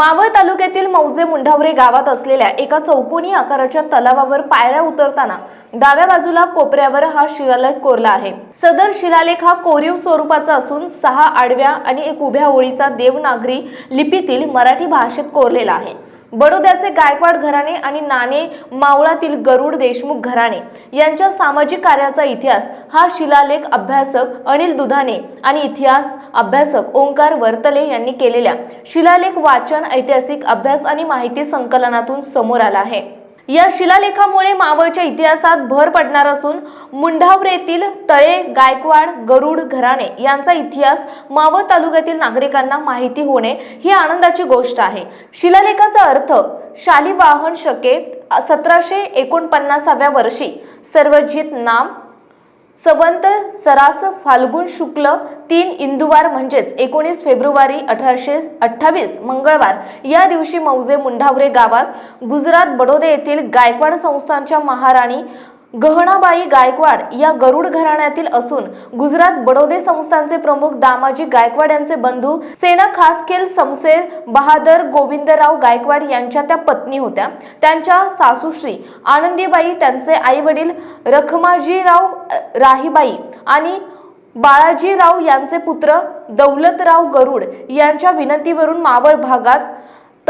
मावळ तालुक्यातील मौजे मुंढावरे गावात असलेल्या एका चौकोनी आकाराच्या तलावावर पायऱ्या उतरताना डाव्या बाजूला कोपऱ्यावर हा शिलालेख कोरला आहे. सदर शिलालेख हा कोरीव स्वरूपाचा असून सहा आडव्या आणि एक उभ्या ओळीचा देवनागरी लिपीतील मराठी भाषेत कोरलेला आहे. बडोद्याचे गायकवाड घराणे आणि नाणे मावळातील गरुड देशमुख घराणे यांच्या सामाजिक कार्याचा इतिहास हा शिलालेख अभ्यासक अनिल दुधाने आणि इतिहास अभ्यासक ओंकार वर्तले यांनी केलेल्या शिलालेख वाचन ऐतिहासिक अभ्यास आणि माहिती संकलनातून समोर आला आहे. या शिलालेखामुळे मावळच्या इतिहासात भर पडणार असून मुंढावरेतील तळे गायकवाड गरुड घराणे यांचा इतिहास मावळ तालुक्यातील नागरिकांना माहिती होणे ही आनंदाची गोष्ट आहे. शिलालेखाचा अर्थ शालिवाहन शके सतराशे एकोणपन्नासाव्या वर्षी सर्वजित नाम संवंत सरास फाल्गुन शुक्ल तीन इंदुवार म्हणजेच एकोणीस फेब्रुवारी अठराशे अठ्ठावीस मंगळवार या दिवशी मौजे मुंढावरे गावात गुजरात बडोदे येथील गायकवाड संस्थांच्या महाराणी गहणाबाई गायकवाड या गरुड घराण्यातील असून गुजरात बडोदे संस्थांचे प्रमुख दामाजी गायकवाड यांचे बंधू सेना खासकेल समसेर बहादर गोविंदराव गायकवाड यांच्या त्या पत्नी होत्या. त्यांच्या सासूश्री आनंदीबाई त्यांचे आई वडील रखमाजीराव राहीबाई आणि बाळाजीराव यांचे पुत्र दौलतराव गरुड यांच्या विनंतीवरून मावळ भागात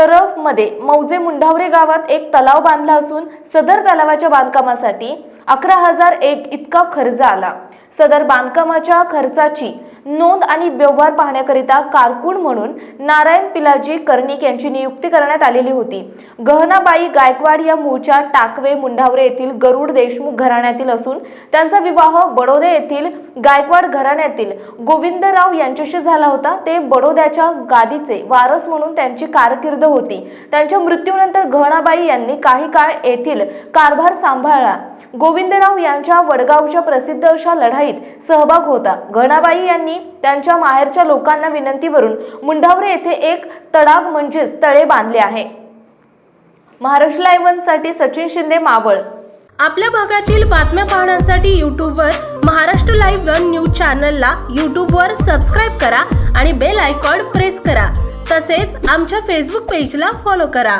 तरफमध्ये मौजे मुंढावरे गावात एक तलाव बांधला असून सदर तलावाच्या बांधकामासाठी अकरा हजार एक इतका खर्च आला. सदर बांधकामाच्या खर्चाची नोंद आणि व्यवहार पाहण्याकरिता कारकून म्हणून नारायण पिलाजी कर्णिक यांची नियुक्ती करण्यात आलेली होती. गहनाबाई गायकवाड या मूळच्या टाकवे मुंढावरे येथील गरुड देशमुख घराण्यातील असून त्यांचा विवाह बडोदे येथील गायकवाड घराण्यातील गोविंदराव यांच्याशी झाला होता. ते बडोद्याच्या गादीचे वारस म्हणून त्यांची कारकीर्द होती. त्यांच्या मृत्यूनंतर गहनाबाई यांनी काही काळ येथील कारभार सांभाळला. गोविंदराव यांच्या वडगावच्या प्रसिद्ध अशा लढाईत सहभाग होता. गहनाबाई यांनी त्यांच्या माहेरच्या लोकांना विनंतीवरून मुंढावरे येथे एक तडाग म्हणजेच तळे बांधले आहे. महाराष्ट्र लाईव्हसाठी सचिन शिंदे मावळ. आपल्या भागातील बातम्या पाहण्यासाठी यूट्यूबवर महाराष्ट्र लाईव्ह वन न्यूज चॅनलला यूट्यूबवर सबस्क्राईब करा आणि बेल आयकॉन प्रेस करा. तसेच आमच्या फेसबुक पेजला फॉलो करा.